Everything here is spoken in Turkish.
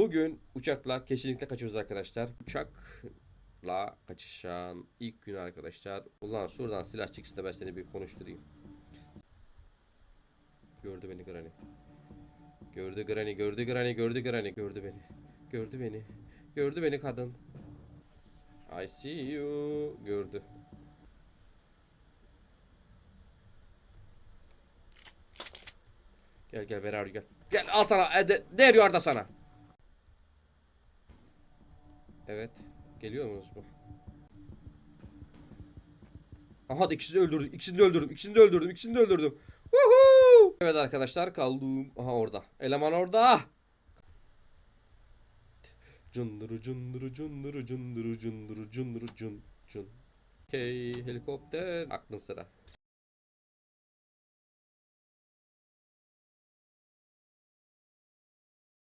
Bugün uçakla kesinlikle kaçıyoruz arkadaşlar. Uçakla kaçışan ilk gün arkadaşlar. Ulan şuradan silah çıksın da ben seni bir konuşturayım. Gördü beni Granny. Gördü Granny, gördü Granny, gördü Granny, gördü beni. Gördü beni. Gördü beni kadın. I see you. Gördü. Gel gel ver gel. Gel al sana. E, de, orada sana. Evet. Geliyor musunuz mu? Aha ikisini öldürdüm. İkisini de öldürdüm. İkisini de öldürdüm. İkisini de öldürdüm. Woohoo! Evet arkadaşlar kaldım. Aha orada. Eleman orada. Cunduru cunduru cunduru cunduru cunduru cunduru cun cun. Hey helikopter. Aklın sıra.